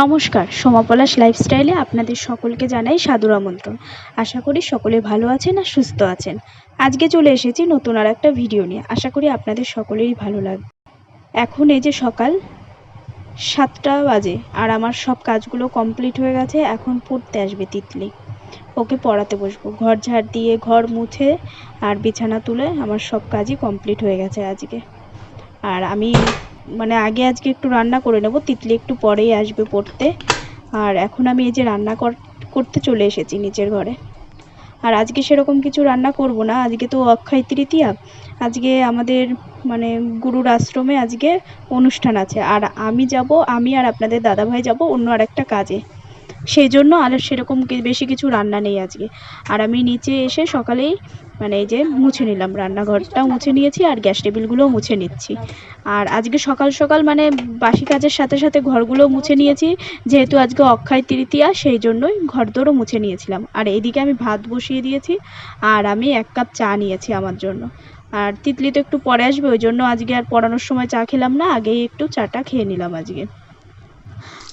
নমস্কার, সোমাপলাশ লাইফস্টাইলে আপনাদের সকলকে জানাই সাদর আমন্ত্রণ। আশা করি সকলে ভালো আছেন আর সুস্থ আছেন। আজকে চলে এসেছি নতুন আর একটা ভিডিও নিয়ে। আশা করি আপনাদের সকলেরই ভালো লাগবে এখন এই যে সকাল সাতটা বাজে আর আমার সব কাজগুলো কমপ্লিট হয়ে গেছে, এখন পড়তে আসবে তিতলি। ওকে পড়াতে বসবো। ঘর ঝাড় দিয়ে ঘর মুছে আর বিছানা তুলে আমার সব কাজই কমপ্লিট হয়ে গেছে আজকে। আর আমি মানে আগে আজকে একটু রান্না করে নেব, তিতলি একটু পরেই আসবে পড়তে। আর এখন আমি এই যে রান্না কর- করতে চলে এসেছি নিচের ঘরে। আর আজকে সেরকম কিছু রান্না করব না, আজকে তো অক্ষয় তৃতীয়া। আজকে আমাদের মানে গুরুর আশ্রমে আজকে অনুষ্ঠান আছে। আর আমি যাব, আমি আর আপনাদের দাদাভাই যাব অন্য আর একটা কাজে। সেই জন্য আর সেরকম বেশি কিছু রান্না নেই আজকে। আর আমি নিচে এসে সকালেই মানে এই যে মুছে নিলাম রান্নাঘরটাও মুছে নিয়েছি আর গ্যাস টেবিলগুলোও মুছে নিচ্ছি। আর আজকে সকাল সকাল মানে বাসি কাজের সাথে সাথে ঘরগুলো মুছে নিয়েছি, যেহেতু আজকে অক্ষয় তৃতীয়া, সেই জন্যই ঘরদোরও মুছে নিয়েছিলাম। আর এদিকে আমি ভাত বসিয়ে দিয়েছি আর আমি এক কাপ চা নিয়েছি আমার জন্য। আর তিতলি তো একটু পরে আসবে, ওই জন্য আজকে আর পড়ানোর সময় চা খেলাম না, আগেই একটু চাটা খেয়ে নিলাম আজকে।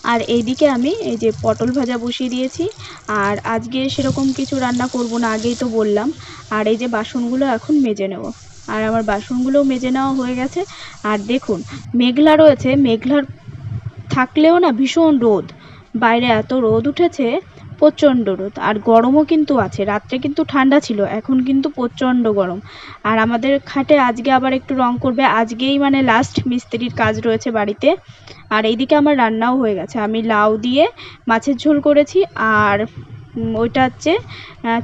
আর এইদিকে আমি এই যে পটল ভাজা বসিয়ে দিয়েছি। আর আজকে সেরকম কিছু রান্না করব না, আগেই তো বললাম। আর এই যে বাসনগুলো এখন মেজে নেব। আর আমার বাসনগুলোও মেজে নেওয়া হয়ে গেছে। আর দেখুন, মেঘলা রয়েছে। মেঘলার থাকলেও না ভীষণ রোদ। বাইরে এত রোদ উঠেছে, প্রচণ্ড রোদ। আর গরমও কিন্তু আছে। রাত্রে কিন্তু ঠান্ডা ছিল, এখন কিন্তু প্রচণ্ড গরম। আর আমাদের খাটে আজকে আবার একটু রং করবে। আজকেই মানে লাস্ট মিস্ত্রির কাজ রয়েছে বাড়িতে। আর এইদিকে আমার রান্নাও হয়ে গেছে। আমি লাউ দিয়ে মাছের ঝোল করেছি আর ওইটা হচ্ছে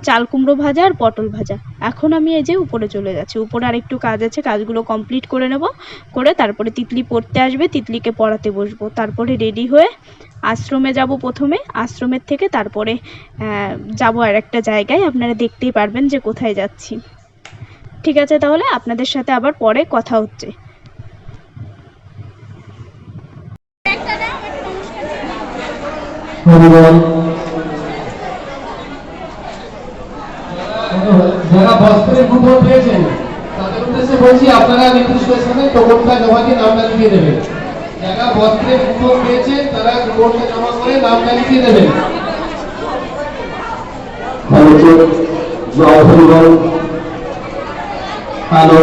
চাল কুমড়ো ভাজা আর পটল ভাজা। এখন আমি এই যে উপরে চলে যাচ্ছি। উপরে আর একটু কাজ আছে, কাজগুলো কমপ্লিট করে নেব। করে তারপরে তিতলি পড়তে আসবে, তিতলিকে পড়াতে বসবো। তারপরে রেডি হয়ে আশ্রমে যাব প্রথমে। আশ্রমের থেকে তারপরে যাব আর একটা জায়গায়। আপনারা দেখতেই পারবেন যে কোথায় যাচ্ছি। ঠিক আছে তাহলে, আপনাদের সাথে আবার পরে কথা হচ্ছে। হরিবল যারা বস্ত্রের কুপন পেয়েছেন তাদের উদ্দেশ্যে বলছি আপনারা নির্দিষ্ট স্থানে টোকনটা জমা দিয়ে নামটা লিখিয়ে দেবেন যারা বস্ত্রের কুপন পেয়েছেন তারা কুপনটা জমা করে নামটা লিখিয়ে দেবেন হয়েছে জয় হরিবল হ্যালো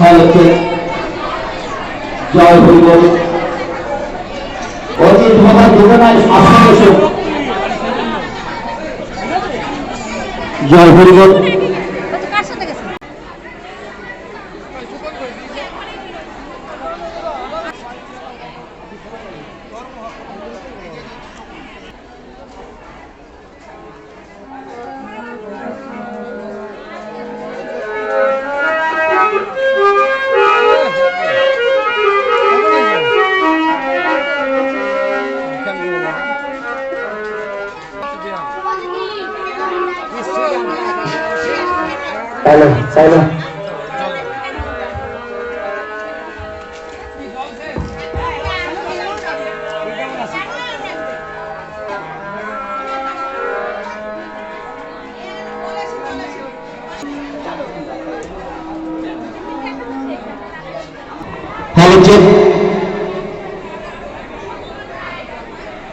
হয়েছে জয় হরিবল ভবন যোজনায় আসামে জয় হরিবল। Hello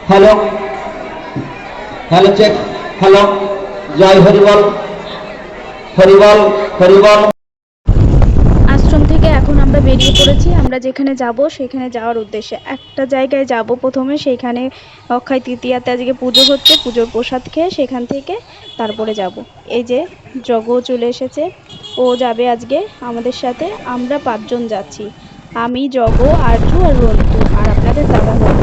hello hello check hello জয় হরিবল। হরিবল হরিবল। আশ্রম থেকে এখন আমরা বেরিয়ে পড়েছি। আমরা যেখানে যাব, সেখানে যাওয়ার উদ্দেশ্যে। একটা জায়গায় যাব প্রথমে সেইখানে অক্ষয় তৃতীয়াতে আজকে পুজো হচ্ছে। পুজোর প্রসাদ খেয়ে সেখান থেকে তারপরে যাব। এই যে, জগও চলে এসেছে। ও যাবে আজকে আমাদের সাথে। আমরা পাঁচজন যাচ্ছি। আমি জগ আরজু আর রন্তু আর আপনাদের দাদা ভাই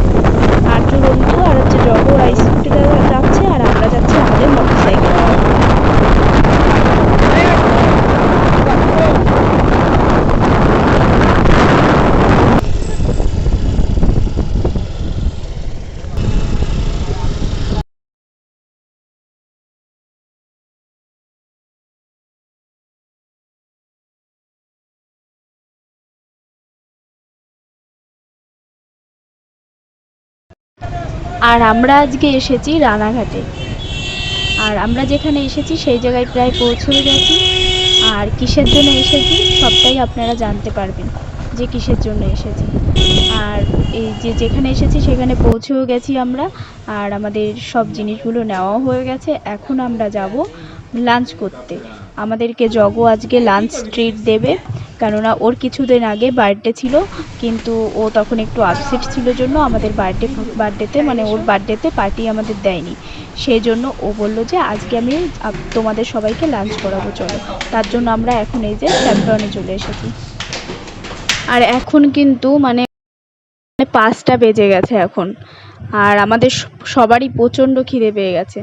আরজু রন্তু আর হচ্ছে জগ ওরা স্কুটিতে যাচ্ছে আর আমরা যাচ্ছি আমাদের মোটর সাইকেল আর আমরা আজকে এসেছি রানাঘাটে। আর আমরা যেখানে এসেছি সেই জায়গায় প্রায় পৌঁছে গেছি। আর কিসের জন্য এসেছি সবটাই আপনারা জানতে পারবেন যে কিসের জন্য এসেছি। আর এই যে যেখানে এসেছি সেখানে পৌঁছেও গেছি আমরা। আর আমাদের সব জিনিসগুলো নেওয়াও হয়ে গেছে। এখন আমরা যাব লাঞ্চ করতে। আমাদেরকে জগ আজকে লাঞ্চ ট্রিট দেবে। কেননা ওর কিছুদিন আগে বার্থডে ছিল, কিন্তু ও তখন একটু আপসেট ছিল জন্য আমাদের বার্থডে বার্থডেতে মানে ওর বার্থডেতে পার্টি আমাদের দেয়নি। সেই জন্য ও বলল যে, আজকে আমি তোমাদের সবাইকে লাঞ্চ করাবো, চলো। তার জন্য আমরা এখন এই যে স্যাফরনে চলে এসেছি। আর এখন কিন্তু মানে পাঁচটা বেজে গেছে এখন। আর আমাদের সবারই প্রচণ্ড খিদে পেয়ে গেছে।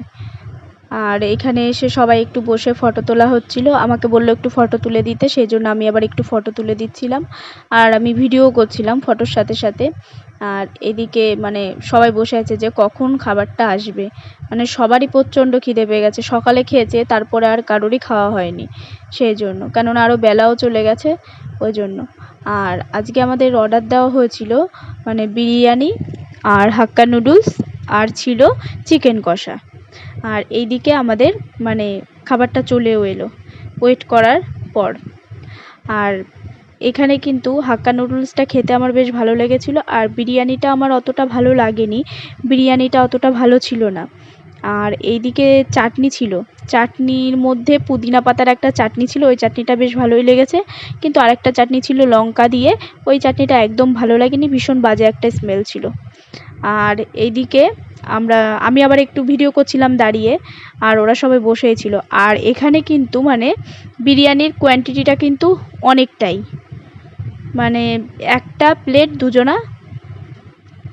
আর এখানে এসে সবাই একটু বসে ফটো তোলা হচ্ছিল। আমাকে বলল একটু ফটো তুলে দিতে সেই জন্য আমি আবার একটু ফটো তুলে দিচ্ছিলাম। আর আমি ভিডিও করছিলাম ফটোর সাথে সাথে। আর এদিকে মানে সবাই বসে আছে যে কখন খাবারটা আসবে। মানে সবারই প্রচণ্ড খিদে পেয়ে গেছে। সকালে খেয়েছে, তারপরে আর কারোরই খাওয়া হয়নি সেই জন্য কেননা আরও বেলাও চলে গেছে ওই জন্য আর আজকে আমাদের অর্ডার দেওয়া হয়েছিল মানে বিরিয়ানি আর হাক্কা নুডলস আর ছিল চিকেন কষা। আর এইদিকে আমাদের মানে খাবারটা চলেও এলো ওয়েট করার পর। আর এখানে কিন্তু হাক্কা নুডলসটা খেতে আমার বেশ ভালো লেগেছিলো, আর বিরিয়ানিটা আমার অতটা ভালো লাগেনি, বিরিয়ানিটা অতটা ভালো ছিল না। আর এইদিকে চাটনি ছিল, চাটনির মধ্যে পুদিনা পাতার একটা চাটনি ছিল, ওই চাটনিটা বেশ ভালোই লেগেছে, কিন্তু আরেকটা চাটনি ছিল লঙ্কা দিয়ে, ওই চাটনিটা একদম ভালো লাগেনি, ভীষণ বাজে একটা স্মেল ছিল। আর এইদিকে আমরা, আমি আবার একটু ভিডিও করছিলাম দাঁড়িয়ে, আর ওরা সবাই বসেই ছিল আর এখানে কিন্তু মানে বিরিয়ানির কোয়ান্টিটিটা কিন্তু অনেকটাই। মানে একটা প্লেট দুজনা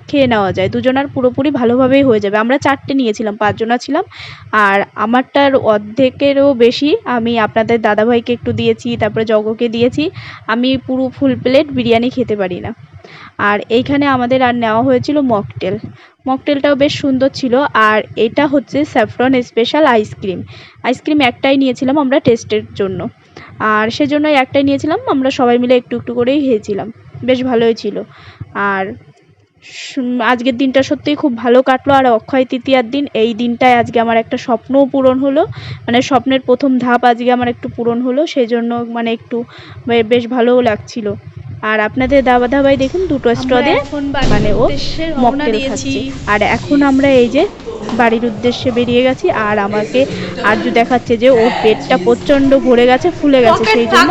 খেয়ে নেওয়া যায়। দুজনার পুরোপুরি ভালোভাবেই হয়ে যাবে। আমরা চারটে নিয়েছিলাম, পাঁচজনা ছিলাম। আর আমারটার অর্ধেকেরও বেশি আমি আপনাদের দাদাভাইকে একটু দিয়েছি, তারপরে জগকে দিয়েছি। আমি পুরো ফুল প্লেট বিরিয়ানি খেতে পারি না। আর এইখানে আমাদের আর নেওয়া হয়েছিল মকটেল। মকটেলটাও বেশ সুন্দর ছিল আর এটা হচ্ছে স্যাফরন স্পেশাল আইসক্রিম। আইসক্রিম একটাই নিয়েছিলাম আমরা টেস্টের জন্য। আর সেজন্য একটাই নিয়েছিলাম, আমরা সবাই মিলে একটু একটু করেই খেয়েছিলাম। বেশ ভালোই ছিল। আর আজকের দিনটা সত্যিই খুব ভালো কাটলো। আর অক্ষয় তৃতীয়ার দিন, এই দিনটায় আজকে আমার একটা স্বপ্নও পূরণ হলো। মানে স্বপ্নের প্রথম ধাপ আজকে আমার একটু পূরণ হলো। সেই জন্য মানে একটু বেশ ভালোও লাগছিল। আর আপনাদের দাবা ধাবাই দেখুন দুটো স্ট্র দিয়ে মানে ও মকটেল খাচ্ছে। আর এখন আমরা এই যে বাড়ির উদ্দেশ্যে বেরিয়ে গেছি আর আমাকে আরজু দেখাচ্ছে যে ওর পেটটা প্রচণ্ড ভরে গেছে ফুলে গেছে সেই জন্য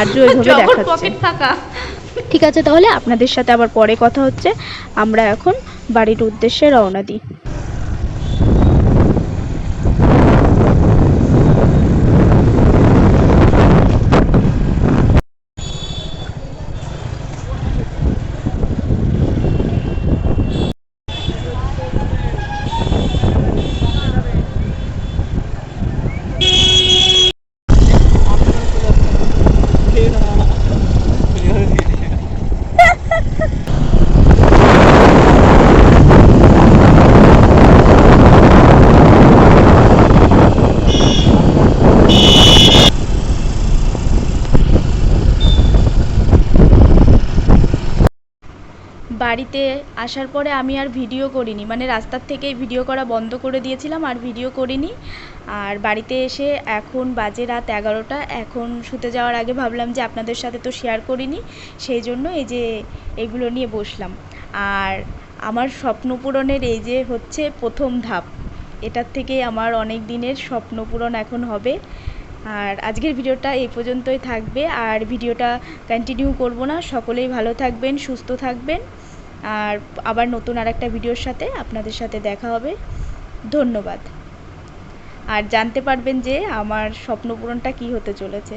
আরজু ওইভাবে দেখাচ্ছে। ঠিক আছে তাহলে আপনাদের সাথে আবার পরে কথা হচ্ছে। আমরা এখন বাড়ির উদ্দেশ্যে রওনা দিই। বাড়িতে আসার পরে আমি আর ভিডিও করিনি। মানে রাস্তার থেকেই ভিডিও করা বন্ধ করে দিয়েছিলাম, আর ভিডিও করিনি। আর বাড়িতে এসে এখন বাজে রাত এগারোটা। এখন শুতে যাওয়ার আগে ভাবলাম যে আপনাদের সাথে তো শেয়ার করিনি, সেই জন্য এই যে এগুলো নিয়ে বসলাম। আর আমার স্বপ্ন পূরণের এই যে হচ্ছে প্রথম ধাপ, এটার থেকে আমার অনেক দিনের স্বপ্ন পূরণ এখন হবে। আর আজকের ভিডিওটা এই পর্যন্তই থাকবে। আর ভিডিওটা কন্টিনিউ করব না। সকলেই ভালো থাকবেন, সুস্থ থাকবেন। আর আবার নতুন আর একটা ভিডিওর সাথে আপনাদের সাথে দেখা হবে। ধন্যবাদ। আর জানতে পারবেন যে আমার স্বপ্নপূরণটা কি কী হতে চলেছে।